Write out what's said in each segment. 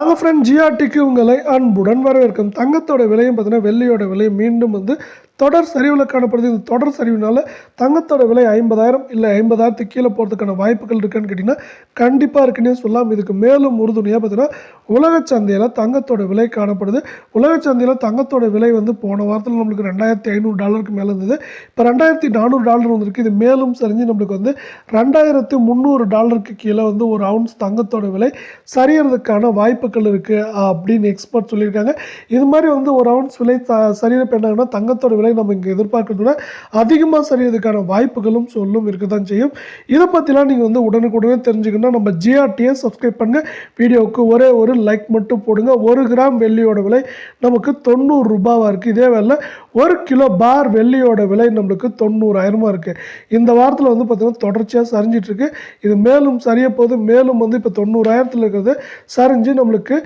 Hello friend ஜிஆர்டிக்கு உங்களை அன்புடன் வரவேற்கும். தங்கத்தோட விலையும் பார்த்தீங்கன்னா வெள்ளியோட விலையும் மீண்டும் வந்து தொடர் சரிவில் காணப்படுது. இந்த தொடர் சரிவினால் தங்கத்தோட விலை ஐம்பதாயிரம் இல்லை ஐம்பதாயிரத்துக்கு கீழே போகிறதுக்கான வாய்ப்புகள் இருக்குன்னு கேட்டிங்கன்னா கண்டிப்பாக இருக்குன்னே சொல்லலாம். இதுக்கு மேலும் உறுதுணையாக பார்த்தீங்கன்னா உலக சந்தையில் தங்கத்தோட விலை காணப்படுது. உலக சந்தையில் தங்கத்தோட விலை வந்து போன வாரத்தில் நம்மளுக்கு ரெண்டாயிரத்தி ஐநூறு டாலருக்கு மேலே இருந்தது. இப்போ ரெண்டாயிரத்தி நானூறு டாலர் வந்திருக்கு. இது மேலும் சரிஞ்சு நம்மளுக்கு வந்து ரெண்டாயிரத்து முந்நூறு டாலருக்கு கீழே வந்து ஒரு அவுன்ஸ் தங்கத்தோட விலை சரியறதுக்கான வாய்ப்புகள் இருக்குது அப்படின்னு எக்ஸ்பர்ட் சொல்லியிருக்காங்க. இது மாதிரி வந்து ஒரு அவுன்ஸ் விலை த சரியறப்ப என்னாங்கன்னா தங்கத்தோட விலை நம்ம இங்கே எதிர்பார்க்கறத அதிகமாக சரியதுக்கான வாய்ப்புகளும் சொல்லும் இருக்க தான் செய்யும். இதை பற்றிலாம் நீங்கள் வந்து உடனுக்குடனே தெரிஞ்சுக்கணும் நம்ம ஜிஆர்டியை சப்ஸ்கிரைப் பண்ணுங்கள் வீடியோவுக்கு ஒரே ஒரு லைக் மட்டும் போடுங்க. ஒரு கிராம் வெள்ளியோட விலை நமக்கு தொண்ணூறு ரூபாவாக இருக்குது இதே வேலை ஒரு கிலோ பார் வெள்ளியோட விலை நம்மளுக்கு தொண்ணூறாயிரமாக இருக்குது இந்த வாரத்தில் வந்து பார்த்திங்கன்னா தொடர்ச்சியாக சரிஞ்சிட்ருக்கு. இது மேலும் சரிய போது மேலும் வந்து இப்போ தொண்ணூறாயிரத்தில் இருக்கிறது. சரிஞ்சு நம்மளுக்கு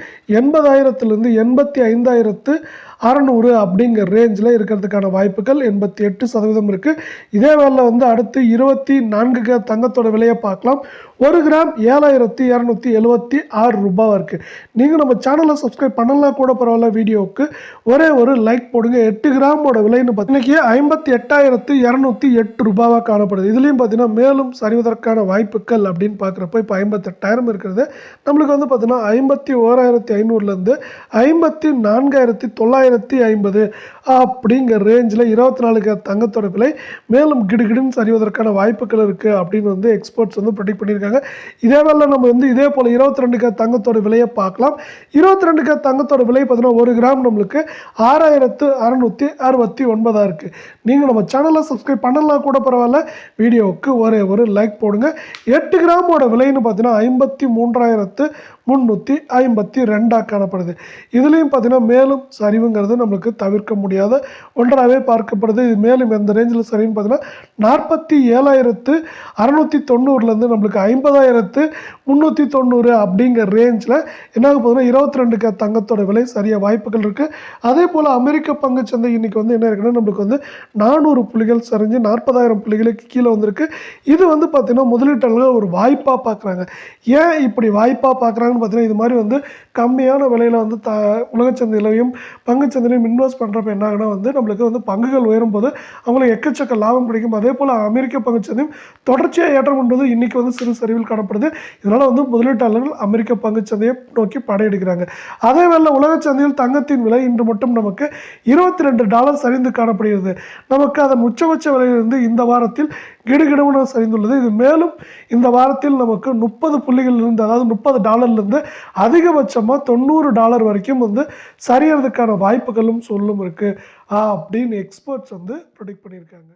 எண்பதாயிரத்துலேருந்து எண்பத்தி ஐந்தாயிரத்து அறநூறு அப்படிங்கிற ரேஞ்சில் இருக்கிறதுக்கான வாய்ப்புகள் எண்பத்தி எட்டு சதவீதம் இருக்குது இதே வேலை வந்து அடுத்து இருபத்தி நான்கு க தங்கத்தோட விலையை பார்க்கலாம். ஒரு கிராம் ஏழாயிரத்தி இரநூத்தி எழுபத்தி ஆறு ரூபாய் இருக்குது நீங்கள் நம்ம சேனலை சப்ஸ்கிரைப் பண்ணலாம் கூட பரவாயில்ல வீடியோவுக்கு ஒரே ஒரு லைக் போடுங்க. எட்டு கிராமோட விலைன்னு பார்த்தீங்கன்னா ஐம்பத்தி எட்டாயிரத்து இரநூத்தி எட்டு ரூபாவாக காணப்படுது. இதுலேயும் பார்த்தீங்கன்னா மேலும் சரிவதற்கான வாய்ப்புகள் அப்படின்னு பார்க்குறப்ப இப்போ ஐம்பத்தெட்டாயிரம் இருக்கிறது. நம்மளுக்கு வந்து பார்த்தீங்கன்னா ஐம்பத்தி ஓராயிரத்தி ஐநூறுலேருந்து ஐம்பத்தி நான்காயிரத்தி தொள்ளாயிரத்தி ஐம்பது அப்படிங்கிற ரேஞ்சில் இருபத்தி நாலுக்கு தங்கத்தோட விலை மேலும் கிடுகிடுன்னு சரிவதற்கான வாய்ப்புகள் இருக்குது அப்படின்னு வந்து எக்ஸ்பர்ட்ஸ் வந்து ப்ரெடிக்ட் பண்ணியிருக்காங்க. இதே வேலை நம்ம வந்து இதே போல் இருபத்தி ரெண்டுக்கு தங்கத்தோட விலையை பார்க்கலாம். இருபத்தி ரெண்டுக்கு தங்கத்தோட விலை பார்த்தீங்கன்னா ஒரு கிராம் நம்மளுக்கு ஆறாயிரத்து அறநூற்றி அறுபத்தி ஒன்பதாக இருக்குது நீங்கள் நம்ம சேனலை சப்ஸ்கிரைப் பண்ணலாம் கூட பரவாயில்ல. வீடியோவுக்கு ஒரே ஒரு லைக் போடுங்க. எட்டு கிராமோட விலைன்னு பார்த்தீங்கன்னா ஐம்பத்தி மூன்றாயிரத்து முந்நூற்றி ஐம்பத்தி ரெண்டாக காணப்படுது. இதுலேயும் பார்த்திங்கன்னா மேலும் சரிவுங்கிறது நம்மளுக்கு தவிர்க்க முடியாத ஒன்றாகவே பார்க்கப்படுது. இது மேலும் எந்த ரேஞ்சில் சரின்னு பார்த்தீங்கன்னா நாற்பத்தி ஏழாயிரத்து அறநூற்றி தொண்ணூறுலேருந்து நம்மளுக்கு ஐம்பதாயிரத்து முந்நூற்றி தொண்ணூறு அப்படிங்கிற ரேஞ்சில் என்ன ஆக போகுதுன்னா இருபத்தி ரெண்டுக்கு தங்கத்தோட விலை சரியாக வாய்ப்புகள் இருக்குது அதே போல் அமெரிக்க பங்குச்சந்தை இன்றைக்கி வந்து என்ன இருக்குன்னா நம்மளுக்கு வந்து நானூறு புள்ளிகள் சரிஞ்சு நாற்பதாயிரம் புள்ளிகளுக்கு கீழே வந்திருக்கு. இது வந்து பார்த்திங்கன்னா முதலீட்டாளர்கள் ஒரு வாய்ப்பாக பார்க்குறாங்க ஏன் இப்படி வாய்ப்பாக பார்க்குறாங்க பார்த்தீங்கன்னா இது மாதிரி வந்து கம்மியான விலையில் வந்து த உலகச்சந்தையிலையும் பங்குச்சந்தையிலையும் இன்வெஸ்ட் பண்ணுறப்ப என்ன ஆகுனா வந்து நம்மளுக்கு வந்து பங்குகள் உயரும் போது அவங்களுக்கு எக்கச்சக்க லாபம் கிடைக்கும். அதே போல் அமெரிக்க பங்குச்சந்தையும் தொடர்ச்சியாக ஏற்றம் கொண்டது இன்றைக்கி வந்து சிறு சரிவில் காணப்படுது. இதனால் வந்து முதலீட்டாளர்கள் அமெரிக்க பங்குச்சந்தையை நோக்கி படையெடுக்கிறாங்க. அதே வேளை உலகச்சந்தையில் தங்கத்தின் விலை இன்று மட்டும் நமக்கு இருபத்தி ரெண்டு டாலர் சரிந்து காணப்படுகிறது. நமக்கு அதன் உச்சபட்ச விலையிலிருந்து இந்த வாரத்தில் கிடுகிடுவன சரிந்துள்ளது. இது மேலும் இந்த வாரத்தில் நமக்கு முப்பது புள்ளிகளிலிருந்து அதாவது முப்பது டாலர்லேருந்து வந்து அதிகபட்சமாக தொண்ணூறு டாலர் வரைக்கும் வந்து சரியறதுக்கான வாய்ப்புகளும் சொல்லும் இருக்குது அப்படின்னு எக்ஸ்பர்ட்ஸ் வந்து ப்ரொடிக்ட் பண்ணியிருக்காங்க.